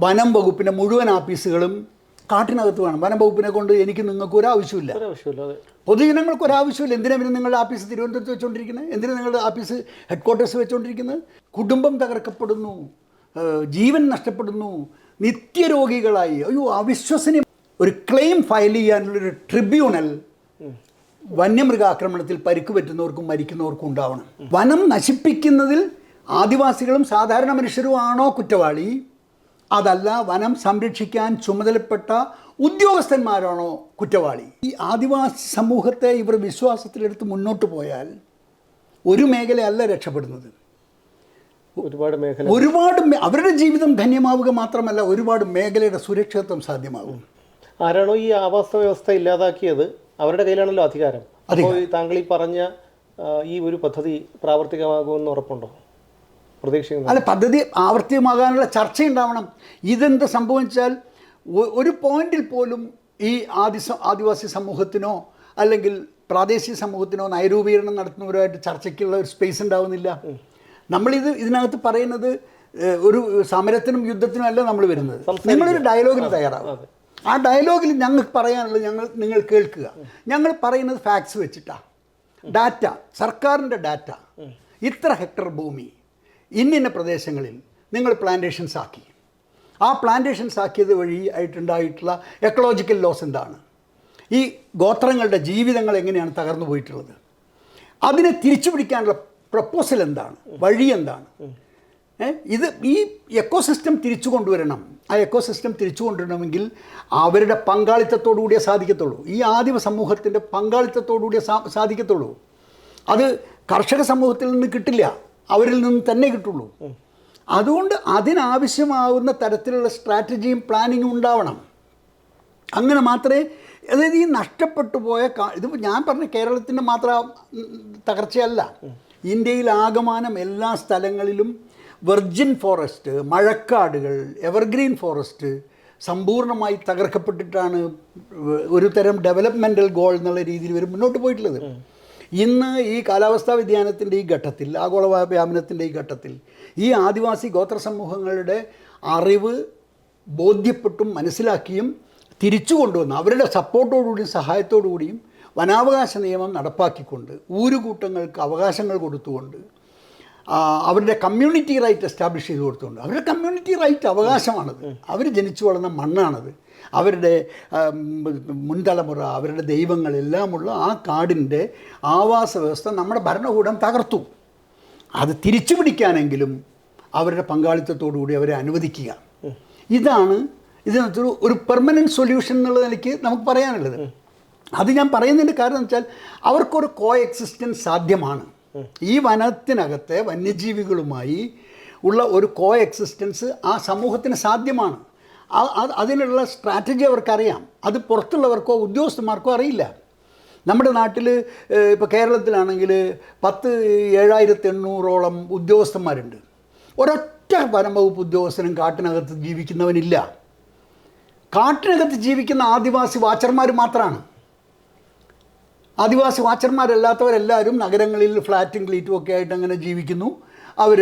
വനം വകുപ്പിന്റെ മുഴുവൻ ആഫീസുകളും കാട്ടിനകത്ത് വേണം. വനം വകുപ്പിനെ കൊണ്ട് എനിക്ക് നിങ്ങൾക്ക് ഒരു ആവശ്യമില്ല പൊതുജനങ്ങൾക്ക് ഒരു ആവശ്യമില്ല എന്തിനാ പിന്നെ നിങ്ങളുടെ ആഫീസ് തിരുവനന്തപുരത്ത് വെച്ചുകൊണ്ടിരിക്കുന്നത് എന്തിനാ നിങ്ങളുടെ ആഫീസ് ഹെഡ് ക്വാർട്ടേഴ്സ് വെച്ചുകൊണ്ടിരിക്കുന്നത് കുടുംബം തകർക്കപ്പെടുന്നു. ജീവൻ നഷ്ടപ്പെടുന്നു. നിത്യരോഗികളായി. അയ്യോ അവിശ്വസനീയം. ഒരു ക്ലെയിം ഫയൽ ചെയ്യാനുള്ളൊരു ട്രിബ്യൂണൽ വന്യമൃഗാക്രമണത്തിൽ പരിക്ക് പറ്റുന്നവർക്കും മരിക്കുന്നവർക്കും ഉണ്ടാവണം. വനം നശിപ്പിക്കുന്നതിൽ ആദിവാസികളും സാധാരണ മനുഷ്യരുമാണോ കുറ്റവാളി? അതല്ല വനം സംരക്ഷിക്കാൻ ചുമതലപ്പെട്ട ഉദ്യോഗസ്ഥന്മാരാണോ കുറ്റവാളി? ഈ ആദിവാസി സമൂഹത്തെ ഇവർ വിശ്വാസത്തിലെടുത്ത് മുന്നോട്ട് പോയാൽ ഒരു മേഖലയല്ല രക്ഷപ്പെടുന്നത്. ഒരുപാട് മേഖല ഒരുപാട് അവരുടെ ജീവിതം ധന്യമാവുക മാത്രമല്ല ഒരുപാട് മേഖലയുടെ സുരക്ഷിതത്വം സാധ്യമാകും. ആരാണോ ഈ ആവാസ വ്യവസ്ഥ ഇല്ലാതാക്കിയത് അവരുടെ കയ്യിലാണല്ലോ അധികാരം. അപ്പോൾ താങ്കൾ ഈ പറഞ്ഞ ഈ ഒരു പദ്ധതി പ്രാവർത്തികമാകുമെന്ന് ഉറപ്പുണ്ടോ? പ്രതീക്ഷിക്കുന്നു. അല്ല പദ്ധതി ആവർത്തിയമാകാനുള്ള ചർച്ച ഉണ്ടാവണം ഇതെന്ത് സംഭവിച്ചാൽ ഒരു പോയിന്റിൽ പോലും ഈ ആദി ആദിവാസി സമൂഹത്തിനോ അല്ലെങ്കിൽ പ്രാദേശിക സമൂഹത്തിനോ നയരൂപീകരണം നടത്തുന്നവരുമായിട്ട് ചർച്ചയ്ക്കുള്ള ഒരു സ്പേസ് ഉണ്ടാവുന്നില്ല. നമ്മളിത് ഇതിനകത്ത് പറയുന്നത് ഒരു സമരത്തിനും യുദ്ധത്തിനും അല്ല നമ്മൾ വരുന്നത്. നിങ്ങളൊരു ഡയലോഗിന് തയ്യാറാവും ആ ഡയലോഗിൽ ഞങ്ങൾക്ക് പറയാനുള്ളത് ഞങ്ങൾ നിങ്ങൾ കേൾക്കുക. ഞങ്ങൾ പറയുന്നത് ഫാക്ട്സ് വെച്ചിട്ടാണ് ഡാറ്റ സർക്കാരിന്റെ ഡാറ്റ ഇത്ര ഹെക്ടർ ഭൂമി. ഇന്നിന്ന പ്രദേശങ്ങളിൽ നിങ്ങൾ പ്ലാന്റേഷൻസ് ആക്കി. ആ പ്ലാന്റേഷൻസ് ആക്കിയത് വഴി ആയിട്ടുണ്ടായിട്ടുള്ള എക്കോളജിക്കൽ ലോസ് എന്താണ്? ഈ ഗോത്രങ്ങളുടെ ജീവിതങ്ങൾ എങ്ങനെയാണ് തകർന്നു പോയിട്ടുള്ളത്? അതിനെ തിരിച്ചു പിടിക്കാനുള്ള പ്രപ്പോസൽ എന്താണ്? വഴി എന്താണ്? ഇത് ഈ എക്കോസിസ്റ്റം തിരിച്ചു കൊണ്ടുവരണം. ആ എക്കോസിസ്റ്റം തിരിച്ചു കൊണ്ടുവരണമെങ്കിൽ അവരുടെ പങ്കാളിത്തത്തോടുകൂടിയേ സാധിക്കത്തുള്ളൂ. ഈ ആദിമ സമൂഹത്തിന്റെ പങ്കാളിത്തത്തോടുകൂടിയേ സാ സാധിക്കത്തുള്ളൂ. അത് കർഷക സമൂഹത്തിൽ നിന്ന് കിട്ടില്ല. അവരിൽ നിന്ന് തന്നെ കിട്ടുള്ളൂ. അതുകൊണ്ട് അതിനാവശ്യമാവുന്ന തരത്തിലുള്ള സ്ട്രാറ്റജിയും പ്ലാനിങ്ങും ഉണ്ടാവണം. അങ്ങനെ മാത്രമേ അതായത് ഈ നഷ്ടപ്പെട്ടു പോയ ഇത് ഞാൻ പറഞ്ഞ കേരളത്തിന്റെ മാത്രം തകർച്ചയല്ല. ഇന്ത്യയിൽ ആകമാനം എല്ലാ സ്ഥലങ്ങളിലും വെർജിൻ ഫോറസ്റ്റ് മഴക്കാടുകൾ എവർഗ്രീൻ ഫോറസ്റ്റ് സമ്പൂർണമായി തകർക്കപ്പെട്ടിട്ടാണ് ഒരു തരം ഡെവലപ്മെന്റൽ ഗോൾ എന്നുള്ള രീതിയിൽ ഇവർ മുന്നോട്ട് പോയിട്ടുള്ളത്. ഇന്ന് ഈ കാലാവസ്ഥാ വ്യതിയാനത്തിന്റെ ഈ ഘട്ടത്തിൽ ആഗോള വ്യാപനത്തിന്റെ ഈ ഘട്ടത്തിൽ ഈ ആദിവാസി ഗോത്ര സമൂഹങ്ങളുടെ അറിവ് ബോധ്യപ്പെട്ടും മനസ്സിലാക്കിയും തിരിച്ചു കൊണ്ടുവന്ന് അവരുടെ സപ്പോർട്ടോടുകൂടിയും സഹായത്തോടുകൂടിയും വനാവകാശ നിയമം നടപ്പാക്കിക്കൊണ്ട് ഊരുകൂട്ടങ്ങൾക്ക് അവകാശങ്ങൾ കൊടുത്തുകൊണ്ട് അവരുടെ കമ്മ്യൂണിറ്റി റൈറ്റ് എസ്റ്റാബ്ലിഷ് ചെയ്ത് കൊടുത്തുകൊണ്ട് അവരുടെ കമ്മ്യൂണിറ്റി റൈറ്റ് അവകാശമാണത്. അവർ ജനിച്ചു വളർന്ന മണ്ണാണത്. അവരുടെ മുൻതലമുറ അവരുടെ ദൈവങ്ങളെല്ലാമുള്ള ആ കാടിന്റെ ആവാസ വ്യവസ്ഥ നമ്മുടെ ഭരണകൂടം തകർത്തു. അത് തിരിച്ചു പിടിക്കാനെങ്കിലും അവരുടെ പങ്കാളിത്തത്തോടുകൂടി അവരെ അനുവദിക്കുക. ഇതാണ് ഇതിനകത്തൊരു ഒരു പെർമനന്റ് സൊല്യൂഷൻ എന്നുള്ള നിലയ്ക്ക് നമുക്ക് പറയാനുള്ളത്. അത് ഞാൻ പറയുന്നതിന്റെ കാരണം എന്ന് വെച്ചാൽ അവർക്കൊരു കോ എക്സിസ്റ്റൻസ് സാധ്യമാണ്. ഈ വനത്തിനകത്തെ വന്യജീവികളുമായി ഉള്ള ഒരു കോ എക്സിസ്റ്റൻസ് ആ സമൂഹത്തിന് സാധ്യമാണ്. അതിനുള്ള സ്ട്രാറ്റജി അവർക്കറിയാം. അത് പുറത്തുള്ളവർക്കോ ഉദ്യോഗസ്ഥന്മാർക്കോ അറിയില്ല. നമ്മുടെ നാട്ടിൽ ഇപ്പോൾ കേരളത്തിലാണെങ്കിൽ പത്ത് ഏഴായിരത്തി എണ്ണൂറോളം ഉദ്യോഗസ്ഥന്മാരുണ്ട്. ഒരൊറ്റ വനംവകുപ്പ് ഉദ്യോഗസ്ഥനും കാട്ടിനകത്ത് ജീവിക്കുന്നവനില്ല. കാട്ടിനകത്ത് ജീവിക്കുന്ന ആദിവാസി വാച്ചർമാർ മാത്രമാണ് ആദിവാസി വാച്ചർമാരല്ലാത്തവരെല്ലാവരും നഗരങ്ങളിൽ ഫ്ലാറ്റും ക്ലീറ്റും ഒക്കെ ആയിട്ട് അങ്ങനെ ജീവിക്കുന്നു. അവർ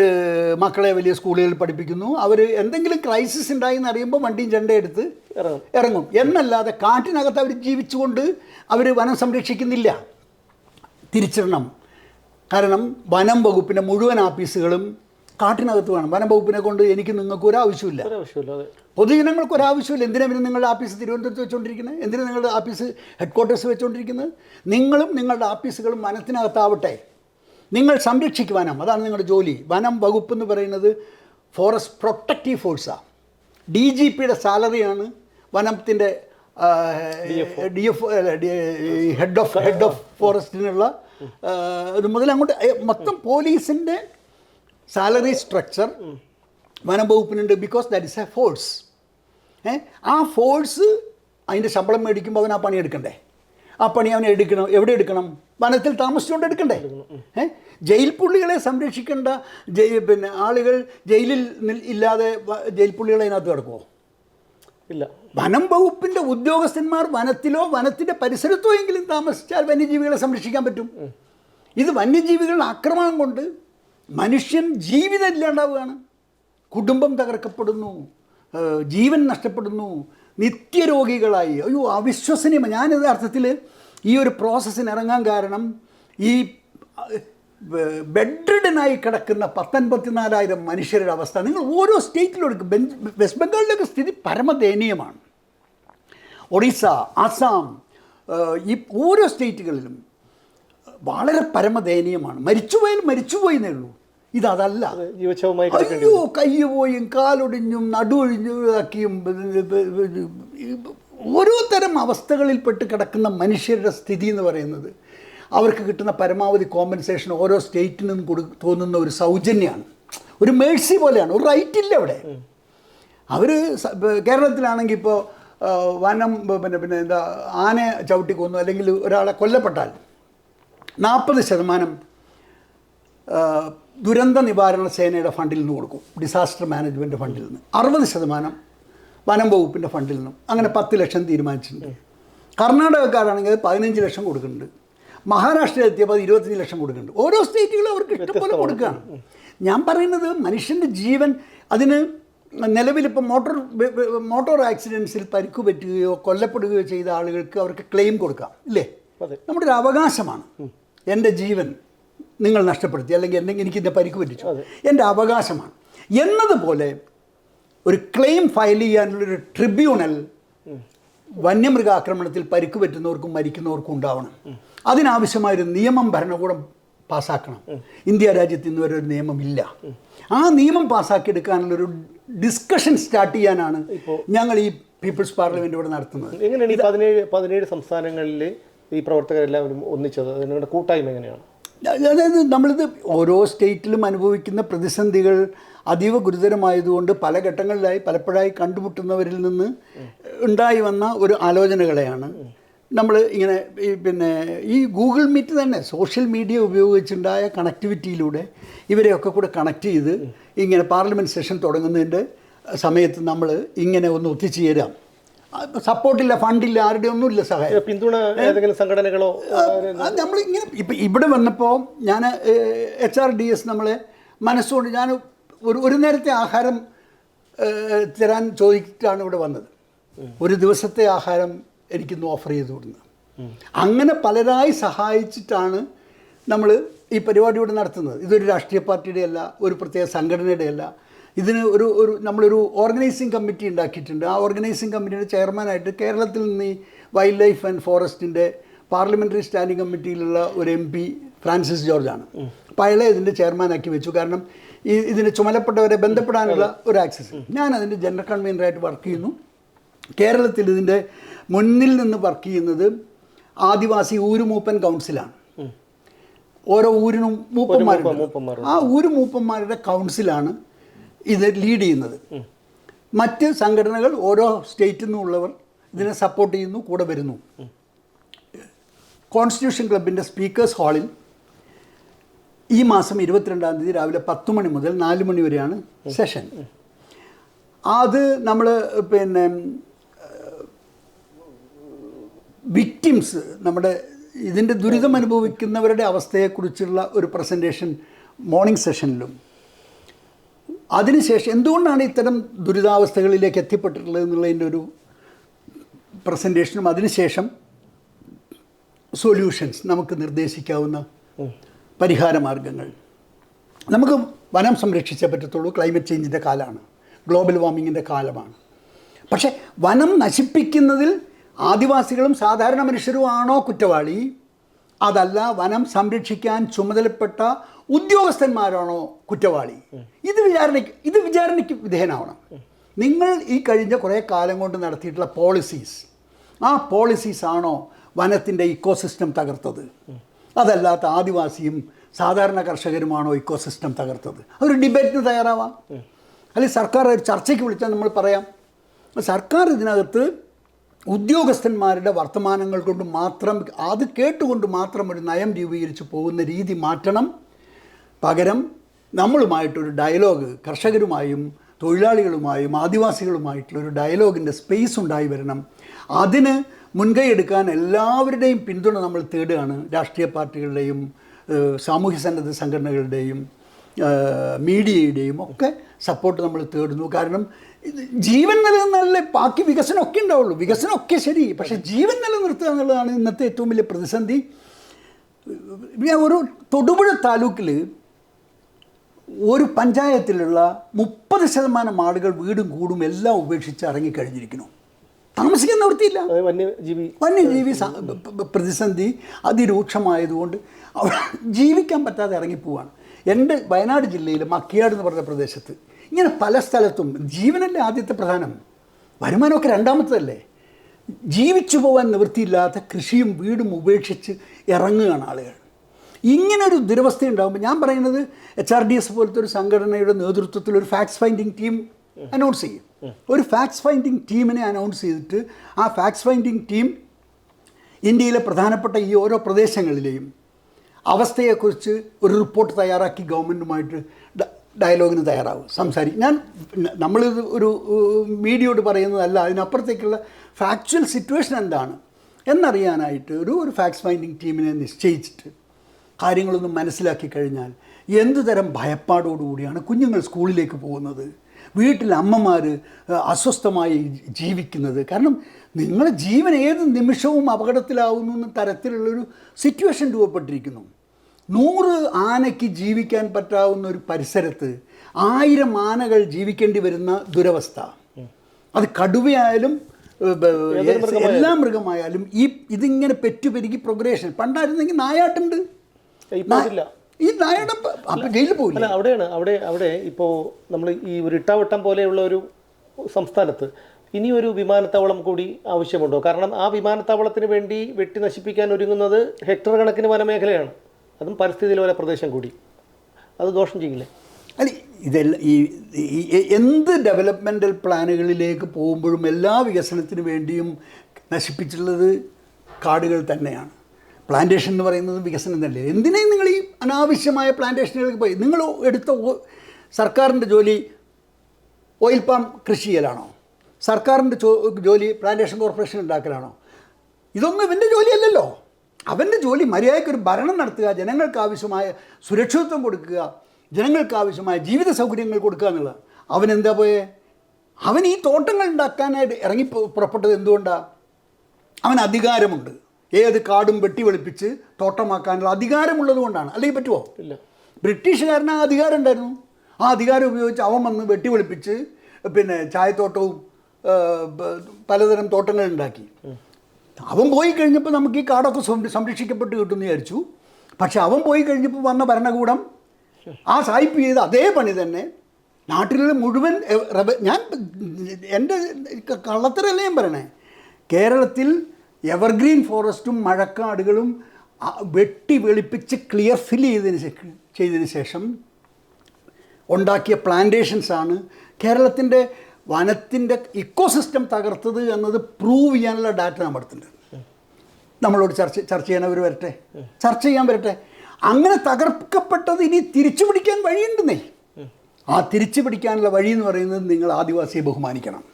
മക്കളെ വലിയ സ്കൂളുകളിൽ പഠിപ്പിക്കുന്നു. അവർ എന്തെങ്കിലും ക്രൈസിസ് ഉണ്ടായി എന്ന് അറിയുമ്പോൾ വണ്ടിയും ചെണ്ടയെടുത്ത് ഇറങ്ങും. ഇറങ്ങും. എന്നല്ലാതെ കാട്ടിനകത്ത് അവർ ജീവിച്ചുകൊണ്ട് അവർ വനം സംരക്ഷിക്കുന്നില്ല. തിരിച്ചിടണം. കാരണം വനം വകുപ്പിന്റെ മുഴുവൻ ഓഫീസുകളും കാട്ടിനകത്ത് വേണം. വനം വകുപ്പിനെ കൊണ്ട് എനിക്ക് നിങ്ങൾക്ക് ഒരു ആവശ്യമില്ല പൊതുജനങ്ങൾക്ക് ഒരു ആവശ്യമില്ല എന്തിനാ പിന്നെ നിങ്ങളുടെ ആഫീസ് തിരുവനന്തപുരത്ത് വെച്ചുകൊണ്ടിരിക്കുന്നത് എന്തിനാണ് നിങ്ങളുടെ ആഫീസ് ഹെഡ് ക്വാർട്ടേഴ്സ് വെച്ചുകൊണ്ടിരിക്കുന്നത് നിങ്ങളും നിങ്ങളുടെ ആഫീസുകളും വനത്തിനകത്താവട്ടെ. നിങ്ങൾ സംരക്ഷിക്കുക വനം. അതാണ് നിങ്ങളുടെ ജോലി. വനം വകുപ്പ് എന്ന് പറയുന്നത് ഫോറസ്റ്റ് പ്രൊട്ടക്റ്റീവ് ഫോഴ്സാണ് ഡി ജി പിയുടെ സാലറിയാണ് വനത്തിന്റെ D F head of head of ഫോറസ്റ്റിനുള്ള ഇത് മുതൽ അങ്ങോട്ട് മൊത്തം പോലീസിന്റെ സാലറി സ്ട്രക്ചർ വനം വകുപ്പിനുണ്ട് because that is a force uh ah force അതിന്റെ ശമ്പളം മേടിക്കുമ്പോൾ അവൻ ആ പണി എടുക്കണ്ടേ? ആ പണി അവൻ എടുക്കണം. എവിടെ എടുക്കണം? വനത്തിൽ താമസിച്ചുകൊണ്ട് എടുക്കണ്ടേ? ഏ? ജയിൽ പുള്ളികളെ സംരക്ഷിക്കേണ്ട ജയിൽ പിന്നെ ആളുകൾ ജയിലിൽ നിൽ- ഇല്ലാതെ ജയിൽ പുള്ളികളെ അതിനകത്ത് കിടക്കുമോ ഇല്ല. വനം വകുപ്പിന്റെ ഉദ്യോഗസ്ഥന്മാർ വനത്തിലോ വനത്തിന്റെ പരിസരത്തോ എങ്കിലും താമസിച്ചാൽ വന്യജീവികളെ സംരക്ഷിക്കാൻ പറ്റും. ഇത് വന്യജീവികളുടെ ആക്രമണം കൊണ്ട് മനുഷ്യൻ ജീവിതം ഇല്ലാണ്ടാവുകയാണ്. കുടുംബം തകർക്കപ്പെടുന്നു. ജീവൻ നഷ്ടപ്പെടുന്നു. നിത്യരോഗികളായി. അയ്യോ അവിശ്വസനീയം. ഞാൻ യഥാർത്ഥത്തിൽ ഈ ഒരു പ്രോസസ്സിന് ഇറങ്ങാൻ കാരണം ഈ ബെഡ്രിഡനായി കിടക്കുന്ന പത്തൊൻപത്തിനാലായിരം മനുഷ്യരുടെ അവസ്ഥ. നിങ്ങൾ ഓരോ സ്റ്റേറ്റിലും എടുക്കും വെസ്റ്റ് ബംഗാളിലൊക്കെ സ്ഥിതി പരമദയനീയമാണ്. ഒറീസ ആസാം ഈ ഓരോ സ്റ്റേറ്റുകളിലും വളരെ പരമദയനീയമാണ്. മരിച്ചുപോയാൽ മരിച്ചുപോയി എന്നേ ഉള്ളൂ. കിടക്കേണ്ടി അയ്യോ കയ്യ് പോയും കാലൊടിഞ്ഞും നടുവൊഴിഞ്ഞാക്കിയും ഓരോ തരം അവസ്ഥകളിൽപ്പെട്ട് കിടക്കുന്ന മനുഷ്യരുടെ സ്ഥിതി എന്ന് പറയുന്നത്. അവർക്ക് കിട്ടുന്ന പരമാവധി കോമ്പൻസേഷൻ ഓരോ സ്റ്റേറ്റിനും കൊടു തോന്നുന്ന ഒരു സൗജന്യമാണ് ഒരു മേഴ്സി പോലെയാണ്. ഒരു റൈറ്റ് ഇല്ല അവിടെ. അവർ കേരളത്തിലാണെങ്കിൽ ഇപ്പോൾ വനം പിന്നെ പിന്നെ എന്താ ആനയെ ചവിട്ടി കൊന്നു അല്ലെങ്കിൽ ഒരാളെ കൊല്ലപ്പെട്ടാൽ നാൽപ്പത് ശതമാനം ദുരന്ത നിവാരണ സേനയുടെ ഫണ്ടിൽ നിന്ന് കൊടുക്കും. ഡിസാസ്റ്റർ മാനേജ്മെന്റ് ഫണ്ടിൽ നിന്ന്. അറുപത് ശതമാനം വനം വകുപ്പിന്റെ ഫണ്ടിൽ നിന്നും. അങ്ങനെ പത്ത് ലക്ഷം തീരുമാനിച്ചിട്ടുണ്ട്. കർണാടകക്കാരാണെങ്കിൽ അത് പതിനഞ്ച് ലക്ഷം കൊടുക്കുന്നുണ്ട്. മഹാരാഷ്ട്രയിൽ എത്തിയപ്പോൾ അത് ഇരുപത്തഞ്ച് ലക്ഷം കൊടുക്കുന്നുണ്ട്. ഓരോ സ്റ്റേറ്റുകളും അവർക്ക് ഇഷ്ടംപോലെ കൊടുക്കുകയാണ്. ഞാൻ പറയുന്നത് മനുഷ്യന്റെ ജീവൻ അതിന് നിലവിലിപ്പോൾ മോട്ടോർ മോട്ടോർ ആക്സിഡൻസിൽ പരിക്കു പറ്റുകയോ കൊല്ലപ്പെടുകയോ ചെയ്ത ആളുകൾക്ക് അവർക്ക് ക്ലെയിം കൊടുക്കാം. ഇല്ലേ. നമ്മുടെ ഒരു അവകാശമാണ്. എന്റെ ജീവൻ നിങ്ങൾ നഷ്ടപ്പെടുത്തി അല്ലെങ്കിൽ എന്തെങ്കിലും എനിക്ക് ഇതിന്റെ പരിക്ക് പറ്റിച്ചു. എന്റെ അവകാശമാണ്. എന്നതുപോലെ ഒരു ക്ലെയിം ഫയൽ ചെയ്യാനുള്ളൊരു ട്രിബ്യൂണൽ വന്യമൃഗാക്രമണത്തിൽ പരിക്ക് പറ്റുന്നവർക്കും മരിക്കുന്നവർക്കും ഉണ്ടാവണം. അതിനാവശ്യമായൊരു നിയമം ഭരണകൂടം പാസ്സാക്കണം ഇന്ത്യ രാജ്യത്ത് ഇന്ന് വരെ ഒരു നിയമമില്ല. ആ നിയമം പാസ്സാക്കിയെടുക്കാനുള്ളൊരു ഡിസ്കഷൻ സ്റ്റാർട്ട് ചെയ്യാനാണ് ഞങ്ങൾ ഈ പീപ്പിൾസ് പാർലമെന്റ് ഇവിടെ നടത്തുന്നത്. എങ്ങനെയാണ് ഈ പതിനേഴ് പതിനേഴ് സംസ്ഥാനങ്ങളിൽ ഈ പ്രവർത്തകരെല്ലാവരും ഒന്നിച്ചത്? നിങ്ങളുടെ കൂട്ടായ്മ എങ്ങനെയാണ്? അതായത് നമ്മളിത് ഓരോ സ്റ്റേറ്റിലും അനുഭവിക്കുന്ന പ്രതിസന്ധികൾ അതീവ ഗുരുതരമായതുകൊണ്ട് പല ഘട്ടങ്ങളിലായി പലപ്പോഴായി കണ്ടുമുട്ടുന്നവരിൽ നിന്ന് ഉണ്ടായി വന്ന ഒരു ആലോചനകളെയാണ്. നമ്മൾ ഇങ്ങനെ ഈ പിന്നെ ഈ ഗൂഗിൾ മീറ്റ് തന്നെ സോഷ്യൽ മീഡിയ ഉപയോഗിച്ചുണ്ടായ കണക്ടിവിറ്റിയിലൂടെ ഇവരെയൊക്കെ കൂടെ കണക്ട് ചെയ്ത് ഇങ്ങനെ പാർലമെന്റ് സെഷൻ തുടങ്ങുന്നതിന്റെ സമയത്ത് നമ്മൾ ഇങ്ങനെ ഒന്ന് ഒത്തുചേരാം. സപ്പോർട്ടില്ല ഫണ്ടില്ല ആരുടെ ഒന്നുമില്ല സഹായം. പിന്തുണ ഏതെങ്കിലും സംഘടനകളോ നമ്മൾ ഇങ്ങനെ ഇപ്പം ഇവിടെ വന്നപ്പോൾ ഞാൻ എച്ച് ആർ ഡി എസ് നമ്മളെ മനസ്സുകൊണ്ട് ഞാൻ ഒരു ഒരു നേരത്തെ ആഹാരം തരാൻ ചോദിച്ചിട്ടാണ് ഇവിടെ വന്നത്. ഒരു ദിവസത്തെ ആഹാരം എനിക്കിന്ന് ഓഫർ ചെയ്തു കൊടുക്കുന്നത് അങ്ങനെ പലരായി സഹായിച്ചിട്ടാണ് നമ്മൾ ഈ പരിപാടി ഇവിടെ നടത്തുന്നത്. ഇതൊരു രാഷ്ട്രീയ പാർട്ടിയുടെ അല്ല ഒരു പ്രത്യേക സംഘടനയുടെ അല്ല ഇതിന് ഒരു ഒരു നമ്മളൊരു ഓർഗനൈസിങ് കമ്മിറ്റി ഉണ്ടാക്കിയിട്ടുണ്ട്. ആ ഓർഗനൈസിങ് കമ്മിറ്റിയുടെ ചെയർമാനായിട്ട് കേരളത്തിൽ നിന്ന് ഈ വൈൽഡ് ലൈഫ് ആൻഡ് ഫോറസ്റ്റിന്റെ പാർലമെന്ററി സ്റ്റാൻഡിംഗ് കമ്മിറ്റിയിലുള്ള ഒരു എം പി ഫ്രാൻസിസ് ജോർജാണ്. അപ്പോൾ അയാളെ ഇതിന്റെ ചെയർമാനാക്കി വെച്ചു. കാരണം ഈ ഇതിന് ചുമലപ്പെട്ടവരെ ബന്ധപ്പെടാനുള്ള ഒരു ആക്സസ് ഞാൻ അതിന്റെ ജനറൽ കൺവീനറായിട്ട് വർക്ക് ചെയ്യുന്നു. കേരളത്തിൽ ഇതിന്റെ മുന്നിൽ നിന്ന് വർക്ക് ചെയ്യുന്നത് ആദിവാസി ഊരുമൂപ്പൻ കൗൺസിലാണ് ഓരോ ഊരിനും മൂപ്പന്മാരുണ്ട്. ആ ഊരുമൂപ്പന്മാരുടെ കൗൺസിലാണ് ഇത് ലീഡ് ചെയ്യുന്നത്. മറ്റ് സംഘടനകൾ ഓരോ സ്റ്റേറ്റിൽ നിന്നുള്ളവർ ഇതിനെ സപ്പോർട്ട് ചെയ്യുന്നു കൂടെ വരുന്നു. കോൺസ്റ്റിറ്റ്യൂഷൻ ക്ലബിന്റെ സ്പീക്കേഴ്സ് ഹാളിൽ ഈ മാസം ഇരുപത്തിരണ്ടാം തീയതി രാവിലെ പത്ത് മണി മുതൽ നാല് മണി വരെയാണ് സെഷൻ അത് നമ്മൾ പിന്നെ വിക്ടിംസ് നമ്മുടെ ഇതിന്റെ ദുരിതം അനുഭവിക്കുന്നവരുടെ അവസ്ഥയെക്കുറിച്ചുള്ള ഒരു പ്രസന്റേഷൻ മോർണിംഗ് സെഷനിലും അതിനുശേഷം എന്തുകൊണ്ടാണ് ഇത്തരം ദുരിതാവസ്ഥകളിലേക്ക് എത്തിപ്പെട്ടിട്ടുള്ളത് എന്നുള്ളതിന്റെ ഒരു പ്രസന്റേഷനും അതിനുശേഷം സൊല്യൂഷൻസ് നമുക്ക് നിർദ്ദേശിക്കാവുന്ന പരിഹാര മാർഗങ്ങൾ നമുക്ക് വനം സംരക്ഷിച്ചേ പറ്റത്തുള്ളൂ. ക്ലൈമറ്റ് ചേഞ്ചിന്റെ കാലമാണ് ഗ്ലോബൽ വാർമിങ്ങിന്റെ കാലമാണ്. പക്ഷേ വനം നശിപ്പിക്കുന്നതിൽ ആദിവാസികളും സാധാരണ മനുഷ്യരുമാണോ കുറ്റവാളി? അതല്ല വനം സംരക്ഷിക്കാൻ ചുമതലപ്പെട്ട ഉദ്യോഗസ്ഥന്മാരാണോ കുറ്റവാളി? ഇത് വിചാരണയ്ക്ക് ഇത് വിചാരണയ്ക്ക് വിധേയനാവണം. നിങ്ങൾ ഈ കഴിഞ്ഞ കുറേ കാലം കൊണ്ട് നടത്തിയിട്ടുള്ള പോളിസീസ് ആ പോളിസീസ് ആണോ വനത്തിന്റെ ഇക്കോസിസ്റ്റം തകർത്തത്? അതല്ലാത്ത ആദിവാസിയും സാധാരണ കർഷകരുമാണോ ഇക്കോസിസ്റ്റം തകർത്തത്? അതൊരു ഡിബേറ്റിന് തയ്യാറാവാം. അല്ലെങ്കിൽ സർക്കാർ ഒരു ചർച്ചയ്ക്ക് വിളിച്ചാൽ നമ്മൾ പറയാം. സർക്കാർ ഇതിനകത്ത് ഉദ്യോഗസ്ഥന്മാരുടെ വർത്തമാനങ്ങൾ കൊണ്ട് മാത്രം അത് കേട്ടുകൊണ്ട് മാത്രം ഒരു നയം രൂപീകരിച്ച് പോകുന്ന രീതി മാറ്റണം. പകരം നമ്മളുമായിട്ടൊരു ഡയലോഗ് കർഷകരുമായും തൊഴിലാളികളുമായും ആദിവാസികളുമായിട്ടുള്ളൊരു ഡയലോഗിന്റെ സ്പേസ് ഉണ്ടായി വരണം. അതിന് മുൻകൈ എടുക്കാൻ എല്ലാവരുടെയും പിന്തുണ നമ്മൾ തേടുകയാണ്. രാഷ്ട്രീയ പാർട്ടികളുടെയും സാമൂഹ്യ സന്നദ്ധ സംഘടനകളുടെയും മീഡിയയുടെയും ഒക്കെ സപ്പോർട്ട് നമ്മൾ തേടുന്നു. കാരണം ജീവൻ നിലനിന്നാലേ ബാക്കി വികസനമൊക്കെ ഉണ്ടാവുള്ളൂ. വികസനമൊക്കെ ശരി പക്ഷേ ജീവൻ നിലനിർത്തുക എന്നുള്ളതാണ് ഇന്നത്തെ ഏറ്റവും വലിയ പ്രതിസന്ധി. ഒരു തൊടുപുഴ താലൂക്കിൽ ഒരു പഞ്ചായത്തിലുള്ള മുപ്പത് ശതമാനം ആളുകൾ വീടും കൂടും എല്ലാം ഉപേക്ഷിച്ച് ഇറങ്ങിക്കഴിഞ്ഞിരിക്കുന്നു. താമസിക്കാൻ നിവൃത്തിയില്ല. വന്യജീവി. വന്യജീവി പ്രതിസന്ധി അതിരൂക്ഷമായതുകൊണ്ട് അവർ ജീവിക്കാൻ പറ്റാതെ ഇറങ്ങിപ്പോവാണ്. എന്റെ വയനാട് ജില്ലയിൽ മക്കിയാട് എന്ന് പറഞ്ഞ പ്രദേശത്ത് ഇങ്ങനെ പല സ്ഥലത്തും ജീവനല്ലേ ആദ്യത്തെ പ്രധാനം. വരുമാനമൊക്കെ രണ്ടാമത്തതല്ലേ? ജീവിച്ചു പോകാൻ നിവൃത്തിയില്ലാത്ത കൃഷിയും വീടും ഉപേക്ഷിച്ച് ഇറങ്ങുകയാണ് ആളുകൾ. ഇങ്ങനൊരു ദുരവസ്ഥ ഉണ്ടാകുമ്പോൾ ഞാൻ പറയുന്നത് എച്ച് ആർ ഡി എസ് പോലത്തെ ഒരു സംഘടനയുടെ നേതൃത്വത്തിൽ ഒരു ഫാക്സ് ഫൈൻഡിങ് ടീം അനൗൺസ് ചെയ്യും. ഒരു ഫാക്സ് ഫൈൻഡിങ് ടീമിനെ അനൗൺസ് ചെയ്തിട്ട് ആ ഫാക്സ് ഫൈൻഡിങ് ടീം ഇന്ത്യയിലെ പ്രധാനപ്പെട്ട ഈ ഓരോ പ്രദേശങ്ങളിലെയും അവസ്ഥയെക്കുറിച്ച് ഒരു റിപ്പോർട്ട് തയ്യാറാക്കി ഗവൺമെന്റുമായിട്ട് ഡയലോഗിന് തയ്യാറാവും. സംസാരിക്കും ഞാൻ നമ്മളിത് ഒരു മീഡിയയോട് പറയുന്നതല്ല അതിനപ്പുറത്തേക്കുള്ള ഫാക്ച്വൽ സിറ്റുവേഷൻ എന്താണ് എന്നറിയാനായിട്ട് ഒരു ഒരു ഫാക്സ് ഫൈൻഡിങ് ടീമിനെ നിശ്ചയിച്ചിട്ട് കാര്യങ്ങളൊന്നും മനസ്സിലാക്കി കഴിഞ്ഞാൽ എന്തുതരം ഭയപ്പാടോടുകൂടിയാണ് കുഞ്ഞുങ്ങൾ സ്കൂളിലേക്ക് പോകുന്നത്? വീട്ടിൽ അമ്മമാർ അസ്വസ്ഥമായി ജീവിക്കുന്നത്. കാരണം നിങ്ങളുടെ ജീവൻ ഏത് നിമിഷവും അപകടത്തിലാവുന്നു എന്ന തരത്തിലുള്ളൊരു സിറ്റുവേഷൻ രൂപപ്പെട്ടിരിക്കുന്നു. നൂറ് ആനയ്ക്ക് ജീവിക്കാൻ പറ്റാവുന്ന ഒരു പരിസരത്ത് ആയിരം ആനകൾ ജീവിക്കേണ്ടി വരുന്ന ദുരവസ്ഥ. അത് കടുവയായാലും എല്ലാ മൃഗമായാലും ഈ ഇതിങ്ങനെ പെറ്റുപെരുകി പ്രോഗ്രേഷൻ പണ്ടായിരുന്നെങ്കിൽ നായാട്ടുണ്ട്. ഈ നായയുടെ ജയിലിൽ പോകില്ല അവിടെയാണ് അവിടെ അവിടെ ഇപ്പോൾ നമ്മൾ ഈ ഒരു ഇട്ടാവട്ടം പോലെയുള്ള ഒരു സംസ്ഥാനത്ത് ഇനി ഒരു വിമാനത്താവളം കൂടി ആവശ്യമുണ്ടോ? കാരണം ആ വിമാനത്താവളത്തിന് വേണ്ടി വെട്ടി നശിപ്പിക്കാൻ ഒരുങ്ങുന്നത് ഹെക്ടർ കണക്കിന് വനമേഖലയാണ്. അതും പരിസ്ഥിതി ലോല പ്രദേശം കൂടി. അത് ദോഷം ചെയ്യില്ലേ? അല്ല ഇതെല്ലാം ഈ- എന്ത് ഡെവലപ്മെന്റൽ പ്ലാനുകളിലേക്ക് പോകുമ്പോഴും എല്ലാ വികസനത്തിന് വേണ്ടിയും നശിപ്പിച്ചുള്ളത് കാടുകൾ തന്നെയാണ്. പ്ലാന്റേഷൻ എന്ന് പറയുന്നത് വികസനം തന്നെ എന്തിനേയും നിങ്ങൾ ഈ അനാവശ്യമായ പ്ലാന്റേഷനുകൾക്ക് പോയി? നിങ്ങൾ എടുത്ത സർക്കാരിന്റെ ജോലി ഓയിൽ പാം കൃഷി ചെയ്യലാണോ? സർക്കാരിന്റെ ജോലി പ്ലാന്റേഷൻ കോർപ്പറേഷൻ ഉണ്ടാക്കലാണോ? ഇതൊന്നും ഇവന്റെ ജോലിയല്ലല്ലോ. അവന്റെ ജോലി മര്യാദയ്ക്ക് ഒരു ഭരണം നടത്തുക ജനങ്ങൾക്ക് ആവശ്യമായ സുരക്ഷിതത്വം കൊടുക്കുക ജനങ്ങൾക്ക് ആവശ്യമായ ജീവിത സൗകര്യങ്ങൾ കൊടുക്കുക എന്നുള്ളത്. എന്താ പോയേ? അവൻ ഈ തോട്ടങ്ങൾ ഉണ്ടാക്കാനായിട്ട് ഇറങ്ങി പുറപ്പെട്ടത് എന്തുകൊണ്ടാണ് അവൻ അധികാരമുണ്ട്. ഏത് കാടും വെട്ടി വെളുപ്പിച്ച് തോട്ടമാക്കാനുള്ള അധികാരമുള്ളത് കൊണ്ടാണ്. അല്ലെങ്കിൽ പറ്റുമോ ഇല്ല. ബ്രിട്ടീഷുകാരന് ആ അധികാരം ഉണ്ടായിരുന്നു. ആ അധികാരം ഉപയോഗിച്ച് അവൻ വന്ന് വെട്ടി വെളുപ്പിച്ച് പിന്നെ ചായത്തോട്ടവും പലതരം തോട്ടങ്ങൾ ഉണ്ടാക്കി. അവൻ പോയി കഴിഞ്ഞപ്പോൾ നമുക്ക് ഈ കാടൊക്കെ സംര- സംരക്ഷിക്കപ്പെട്ട് കിട്ടുമെന്ന് വിചാരിച്ചു. പക്ഷെ അവൻ പോയി കഴിഞ്ഞപ്പോൾ വന്ന ഭരണകൂടം ആ സായിപ്പ് ചെയ്ത അതേ പണി തന്നെ നാട്ടിലുള്ള മുഴുവൻ ഞാൻ എന്റെ കള്ളത്തരല്ല ഞാൻ പറയണേ? കേരളത്തിൽ എവർഗ്രീൻ ഫോറസ്റ്റും മഴക്കാടുകളും വെട്ടി വെളുപ്പിച്ച് ക്ലിയർ ഫിൽ ചെയ്തതിന് ചെയ്തതിന് ശേഷം ഉണ്ടാക്കിയ പ്ലാന്റേഷൻസാണ് കേരളത്തിന്റെ വനത്തിന്റെ ഇക്കോസിസ്റ്റം തകർത്തത് എന്നത് പ്രൂവ് ചെയ്യാനുള്ള ഡാറ്റ നമ്മുടെ അടുത്തുണ്ട്. നമ്മളോട് ചർച്ച ചർച്ച ചെയ്യാൻ അവർ വരട്ടെ. ചർച്ച ചെയ്യാൻ വരട്ടെ. അങ്ങനെ തകർക്കപ്പെട്ടത് ഇനി തിരിച്ചു പിടിക്കാൻ വഴിയുണ്ടെന്നേ. ആ തിരിച്ചു പിടിക്കാനുള്ള വഴി എന്ന് പറയുന്നത് നിങ്ങൾ ആദിവാസിയെ ബഹുമാനിക്കണം.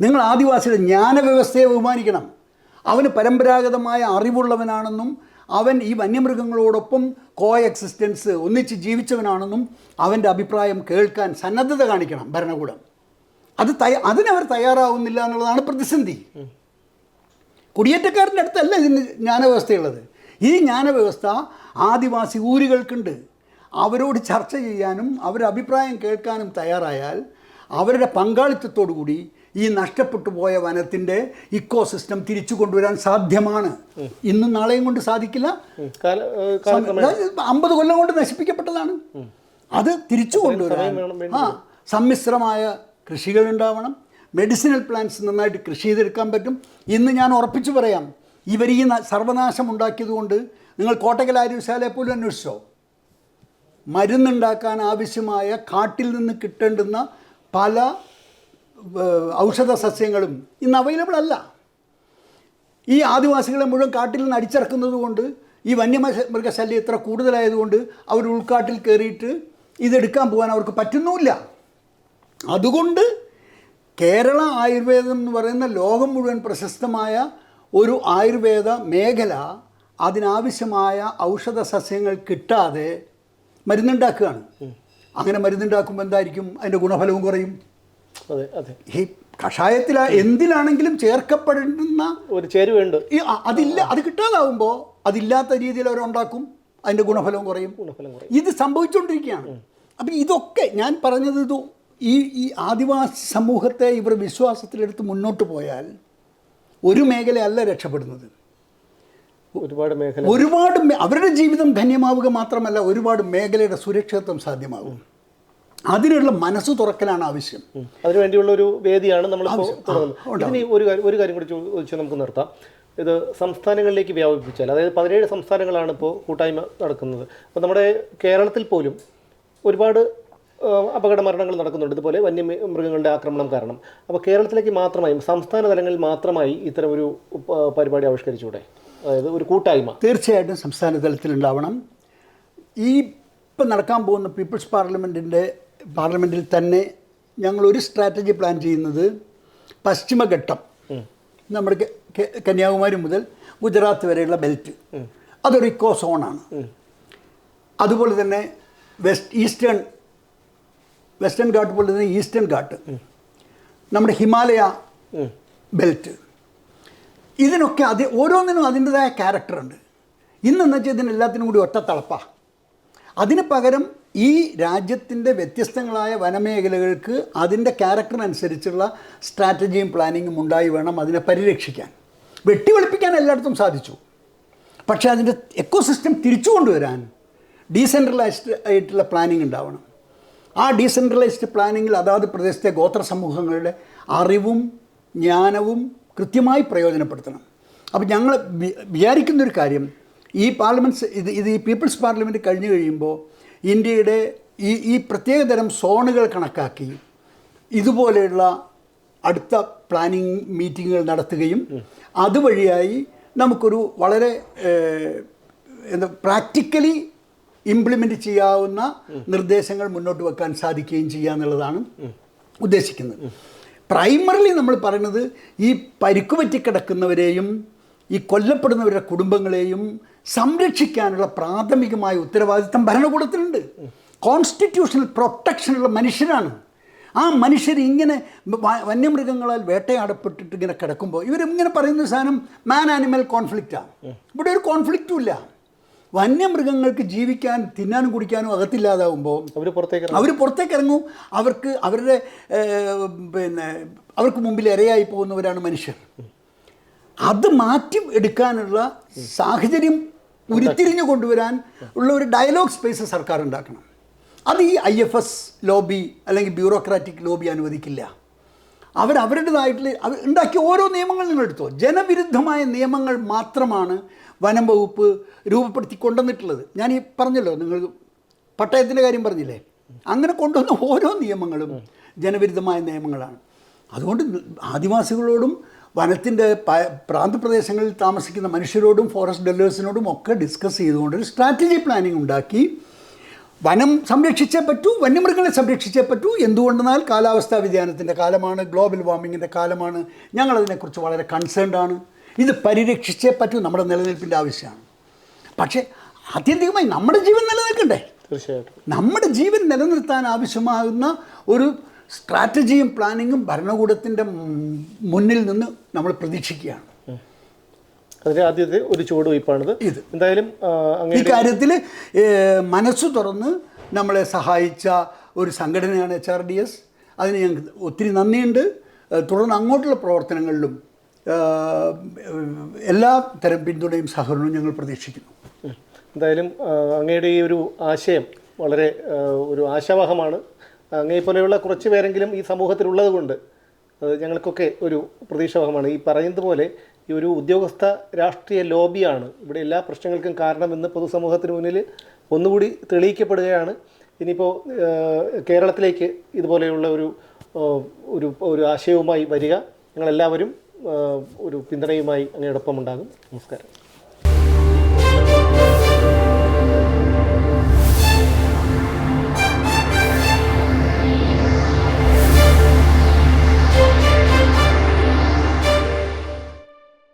നിങ്ങൾ ആദിവാസിയുടെ ജ്ഞാനവ്യവസ്ഥയെ ബഹുമാനിക്കണം. അവന് പരമ്പരാഗതമായ അറിവുള്ളവനാണെന്നും അവൻ ഈ വന്യമൃഗങ്ങളോടൊപ്പം കോ എക്സിസ്റ്റൻസ് ഒന്നിച്ച് ജീവിച്ചവനാണെന്നും അവന്റെ അഭിപ്രായം കേൾക്കാൻ സന്നദ്ധത കാണിക്കണം ഭരണകൂടം. അത് തയ്യ അതിനവർ തയ്യാറാവുന്നില്ല എന്നുള്ളതാണ് പ്രതിസന്ധി. കുടിയേറ്റക്കാരന്റെ അടുത്തല്ല ഇതിന് ജ്ഞാനവ്യവസ്ഥയുള്ളത്. ഈ ജ്ഞാനവ്യവസ്ഥ ആദിവാസി ഊരുകൾക്കുണ്ട്. അവരോട് ചർച്ച ചെയ്യാനും അവരുടെ അഭിപ്രായം കേൾക്കാനും തയ്യാറായാൽ അവരുടെ പങ്കാളിത്തത്തോടു കൂടി ഈ നഷ്ടപ്പെട്ടു പോയ വനത്തിന്റെ ഇക്കോസിസ്റ്റം തിരിച്ചു കൊണ്ടുവരാൻ സാധ്യമാണ്. ഇന്നും നാളെയും കൊണ്ട് സാധിക്കില്ല. അമ്പത് കൊല്ലം കൊണ്ട് നശിപ്പിക്കപ്പെട്ടതാണ്. അത് തിരിച്ചു കൊണ്ടുവരാൻ ആ സമ്മിശ്രമായ കൃഷികൾ ഉണ്ടാവണം മെഡിസിനൽ പ്ലാന്റ്സ് നന്നായിട്ട് കൃഷി ചെയ്തെടുക്കാൻ പറ്റും. ഇന്ന് ഞാൻ ഉറപ്പിച്ചു പറയാം ഇവർ ഈ സർവനാശം ഉണ്ടാക്കിയതുകൊണ്ട് നിങ്ങൾ കോട്ടക്കൽ ആര്യശാലയെ പോലും അന്വേഷിച്ചോ? മരുന്നുണ്ടാക്കാൻ ആവശ്യമായ കാട്ടിൽ നിന്ന് കിട്ടേണ്ടുന്ന പല ഔഷധ സസ്യങ്ങളും ഇന്ന് അവൈലബിൾ അല്ല. ഈ ആദിവാസികളെ മുഴുവൻ കാട്ടിൽ നിന്ന് അടിച്ചിറക്കുന്നത് കൊണ്ട് ഈ വന്യമൃഗശല്യം ഇത്ര കൂടുതലായതുകൊണ്ട് അവർ ഉൾക്കാട്ടിൽ കയറിയിട്ട് ഇതെടുക്കാൻ പോകാൻ അവർക്ക് പറ്റുന്നുമില്ല. അതുകൊണ്ട് കേരള ആയുർവേദം എന്ന് പറയുന്ന ലോകം മുഴുവൻ പ്രശസ്തമായ ഒരു ആയുർവേദ മേഖല അതിനാവശ്യമായ ഔഷധ സസ്യങ്ങൾ കിട്ടാതെ മരുന്നുണ്ടാക്കുകയാണ്. അങ്ങനെ മരുന്നുണ്ടാക്കുമ്പോൾ എന്തായിരിക്കും? അതിന്റെ ഗുണഫലവും കുറയും. ഈ കഷായത്തിൽ എന്തിലാണെങ്കിലും ചേർക്കപ്പെടുന്ന ഒരു ചേരുവയുണ്ട്. ഈ അതില്ല അത് കിട്ടാതാവുമ്പോൾ അതില്ലാത്ത രീതിയിൽ അവരുണ്ടാക്കും അതിന്റെ ഗുണഫലവും കുറയും. ഗുണഫലം കുറയും. ഇത് സംഭവിച്ചുകൊണ്ടിരിക്കുകയാണ് അപ്പം ഇതൊക്കെ ഞാൻ പറഞ്ഞത് ഇത് ഈ ഈ ആദിവാസി സമൂഹത്തെ ഇവർ വിശ്വാസത്തിലെടുത്ത് മുന്നോട്ട് പോയാൽ ഒരു മേഖലയല്ല രക്ഷപ്പെടുന്നത്. ഒരുപാട് മേഖല ഒരുപാട് അവരുടെ ജീവിതം ധന്യമാവുക മാത്രമല്ല ഒരുപാട് മേഖലയുടെ സുരക്ഷിതത്വം സാധ്യമാകും. അതിനുള്ള മനസ്സ് തുറക്കലാണ് ആവശ്യം. അതിനുവേണ്ടിയുള്ള ഒരു വേദിയാണ് നമ്മൾ ഇതിന് ഒരു ഒരു കാര്യം കൂടി ചോദിച്ച് നമുക്ക് നിർത്താം. ഇത് സംസ്ഥാനങ്ങളിലേക്ക് വ്യാപിപ്പിച്ചാൽ അതായത് പതിനേഴ് സംസ്ഥാനങ്ങളാണ് ഇപ്പോൾ കൂട്ടായ്മ നടക്കുന്നത്. അപ്പോൾ നമ്മുടെ കേരളത്തിൽ പോലും ഒരുപാട് അപകട മരണങ്ങൾ നടക്കുന്നുണ്ട്. ഇതുപോലെ വന്യമൃഗങ്ങളുടെ ആക്രമണം കാരണം. അപ്പോൾ കേരളത്തിലേക്ക് മാത്രമായി സംസ്ഥാന തലങ്ങളിൽ മാത്രമായി ഇത്തരം ഒരു പരിപാടി ആവിഷ്കരിച്ചുകൂടെ? അതായത് ഒരു കൂട്ടായ്മ. തീർച്ചയായിട്ടും സംസ്ഥാന തലത്തിലുണ്ടാവണം ഈ ഇപ്പം നടക്കാൻ പോകുന്ന പീപ്പിൾസ് പാർലമെന്റിന്റെ പാർലമെന്റിൽ തന്നെ ഞങ്ങൾ ഒരു സ്ട്രാറ്റജി പ്ലാൻ ചെയ്യുന്നത് പശ്ചിമഘട്ടം നമ്മുടെ കന്യാകുമാരി മുതൽ ഗുജറാത്ത് വരെയുള്ള ബെൽറ്റ്. അതൊരു ഇക്കോ സോണാണ് അതുപോലെ തന്നെ വെസ്റ്റ് ഈസ്റ്റേൺ വെസ്റ്റേൺ ഘാട്ട് പോലെ തന്നെ ഈസ്റ്റേൺ ഘാട്ട്. നമ്മുടെ ഹിമാലയ ബെൽറ്റ്. ഇതിനൊക്കെ അതി ഓരോന്നിനും അതിന്റെതായ ക്യാരക്ടറുണ്ട് ഇന്നെന്ന് വെച്ചാൽ ഇതിനെല്ലാത്തിനും കൂടി ഒറ്റ തളപ്പ അതിന് പകരം ഈ രാജ്യത്തിന്റെ വ്യത്യസ്തങ്ങളായ വനമേഖലകൾക്ക് അതിന്റെ ക്യാരക്ടറിനനുസരിച്ചുള്ള സ്ട്രാറ്റജിയും പ്ലാനിങ്ങും ഉണ്ടായി വേണം അതിനെ പരിരക്ഷിക്കാൻ. വെട്ടി വെളുപ്പിക്കാൻ എല്ലായിടത്തും സാധിച്ചു. പക്ഷേ അതിന്റെ എക്കോസിസ്റ്റം തിരിച്ചു കൊണ്ടുവരാൻ ഡീസെൻട്രലൈസ്ഡ് ആയിട്ടുള്ള പ്ലാനിങ് ഉണ്ടാവണം. ആ ഡീസെൻട്രലൈസ്ഡ് പ്ലാനിങ്ങിൽ അതാത് പ്രദേശത്തെ ഗോത്ര സമൂഹങ്ങളുടെ അറിവും ജ്ഞാനവും കൃത്യമായി പ്രയോജനപ്പെടുത്തണം. അപ്പോൾ ഞങ്ങൾ വിചാരിക്കുന്നൊരു കാര്യം ഈ പാർലമെന്റ്സ് ഇത് ഇത് ഈ പീപ്പിൾസ് പാർലമെന്റ് കഴിഞ്ഞു കഴിയുമ്പോൾ ഇന്ത്യയുടെ ഈ ഈ പ്രത്യേകതരം സോണുകൾ കണക്കാക്കി ഇതുപോലെയുള്ള അടുത്ത പ്ലാനിങ് മീറ്റിങ്ങുകൾ നടത്തുകയും അതുവഴിയായി നമുക്കൊരു വളരെ എന്താ പ്രാക്ടിക്കലി ഇംപ്ലിമെന്റ് ചെയ്യാവുന്ന നിർദ്ദേശങ്ങൾ മുന്നോട്ട് വെക്കാൻ സാധിക്കുകയും ചെയ്യുക എന്നുള്ളതാണ് ഉദ്ദേശിക്കുന്നത്. പ്രൈമറിലി നമ്മൾ പറയുന്നത് ഈ പരിക്കുപറ്റി കിടക്കുന്നവരെയും ഈ കൊല്ലപ്പെടുന്നവരുടെ കുടുംബങ്ങളെയും സംരക്ഷിക്കാനുള്ള പ്രാഥമികമായ ഉത്തരവാദിത്തം ഭരണകൂടത്തിനുണ്ട്. കോൺസ്റ്റിറ്റ്യൂഷണൽ പ്രൊട്ടക്ഷനുള്ള മനുഷ്യരാണ്. ആ മനുഷ്യർ ഇങ്ങനെ വന്യമൃഗങ്ങളാൽ വേട്ടയാടപ്പെട്ടിട്ട് ഇങ്ങനെ കിടക്കുമ്പോൾ ഇവരിങ്ങനെ പറയുന്ന സാധനം മാൻ ആനിമൽ കോൺഫ്ലിക്റ്റാണ് ഇവിടെ ഒരു കോൺഫ്ലിക്റ്റും ഇല്ല. വന്യമൃഗങ്ങൾക്ക് ജീവിക്കാൻ തിന്നാനും കുടിക്കാനും അകത്തില്ലാതാവുമ്പോൾ അവർ പുറത്തേക്ക് അവർ പുറത്തേക്ക് ഇറങ്ങും അവർക്ക് അവരുടെ പിന്നെ അവർക്ക് മുമ്പിൽ ഇരയായി പോകുന്നവരാണ് മനുഷ്യർ. അത് മാറ്റി എടുക്കാനുള്ള സാഹചര്യം ഉരുത്തിരിഞ്ഞു കൊണ്ടുവരാൻ ഉള്ള ഒരു ഡയലോഗ് സ്പേസ് സർക്കാർ ഉണ്ടാക്കണം. അത് ഈ ഐ എഫ് എസ് ലോബി അല്ലെങ്കിൽ ബ്യൂറോക്രാറ്റിക് ലോബി അനുവദിക്കില്ല. അവർ അവരുടേതായിട്ടുള്ള അവർ ഉണ്ടാക്കിയ ഓരോ നിയമങ്ങൾ നിങ്ങൾ എടുത്തോ. ജനവിരുദ്ധമായ നിയമങ്ങൾ മാത്രമാണ് വനം വകുപ്പ് രൂപപ്പെടുത്തി കൊണ്ടുവന്നിട്ടുള്ളത് ഞാൻ ഈ പറഞ്ഞല്ലോ നിങ്ങൾ പട്ടയത്തിന്റെ കാര്യം പറഞ്ഞില്ലേ? അങ്ങനെ കൊണ്ടുവന്ന ഓരോ നിയമങ്ങളും ജനവിരുദ്ധമായ നിയമങ്ങളാണ്. അതുകൊണ്ട് ആദിവാസികളോടും വനത്തിന്റെ പ്രാന്തപ്രദേശങ്ങളിൽ താമസിക്കുന്ന മനുഷ്യരോടും ഫോറസ്റ്റ് ഡെല്ലേഴ്സിനോടും ഒക്കെ ഡിസ്കസ് ചെയ്തുകൊണ്ട് ഒരു സ്ട്രാറ്റജി പ്ലാനിംഗ് ഉണ്ടാക്കി. വനം സംരക്ഷിച്ചേ പറ്റൂ വന്യമൃഗങ്ങളെ സംരക്ഷിച്ചേ പറ്റൂ. എന്തുകൊണ്ടെന്നാൽ കാലാവസ്ഥാ വ്യതിയാനത്തിന്റെ കാലമാണ് ഗ്ലോബൽ വാർമിങ്ങിന്റെ കാലമാണ്. ഞങ്ങളതിനെക്കുറിച്ച് വളരെ കൺസേൺഡ് ആണ്. ഇത് പരിരക്ഷിച്ചേ പറ്റൂ നമ്മുടെ നിലനിൽപ്പിന്റെ ആവശ്യമാണ്. പക്ഷേ ആത്യന്തികമായി നമ്മുടെ ജീവൻ നിലനിൽക്കണ്ടേ? തീർച്ചയായിട്ടും. നമ്മുടെ ജീവൻ നിലനിർത്താൻ ആവശ്യമാകുന്ന ഒരു സ്ട്രാറ്റജിയും പ്ലാനിങ്ങും ഭരണകൂടത്തിന്റെ മുന്നിൽ നിന്ന് നമ്മൾ പ്രതീക്ഷിക്കുകയാണ്. അതിന്റെ ആദ്യത്തെ ഒരു ചുവടുവയ്പ്പാണിത് ഇത്. എന്തായാലും ഈ കാര്യത്തിൽ മനസ്സ് തുറന്ന് നമ്മളെ സഹായിച്ച ഒരു സംഘടനയാണ് എച്ച് ആർ ഡി എസ്. അതിന് ഞങ്ങൾക്ക് ഒത്തിരി നന്ദിയുണ്ട്. തുടർന്ന് അങ്ങോട്ടുള്ള പ്രവർത്തനങ്ങളിലും എല്ലാ തരം പിന്തുണയും സഹകരണവും ഞങ്ങൾ പ്രതീക്ഷിക്കുന്നു. എന്തായാലും അങ്ങയുടെ ഈ ഒരു ആശയം വളരെ ഒരു ആശാവഹമാണ്. അങ്ങേ പോലെയുള്ള കുറച്ച് പേരെങ്കിലും ഈ സമൂഹത്തിലുള്ളത് കൊണ്ട് ഞങ്ങൾക്കൊക്കെ ഒരു പ്രതീക്ഷാവഹമാണ്. ഈ പറയുന്നത് പോലെ ഈ ഒരു ഉദ്യോഗസ്ഥ രാഷ്ട്രീയ ലോബിയാണ് ഇവിടെ എല്ലാ പ്രശ്നങ്ങൾക്കും കാരണമെന്ന് പൊതുസമൂഹത്തിന് മുന്നിൽ ഒന്നുകൂടി തെളിയിക്കപ്പെടുകയാണ്. ഇനിയിപ്പോൾ കേരളത്തിലേക്ക് ഇതുപോലെയുള്ള ഒരു ഒരു ഒരു ആശയവുമായി വരിക. ഞങ്ങളെല്ലാവരും ഒരു പിന്തുണയുമായി അങ്ങയോടൊപ്പം ഉണ്ടാകും. നമസ്കാരം.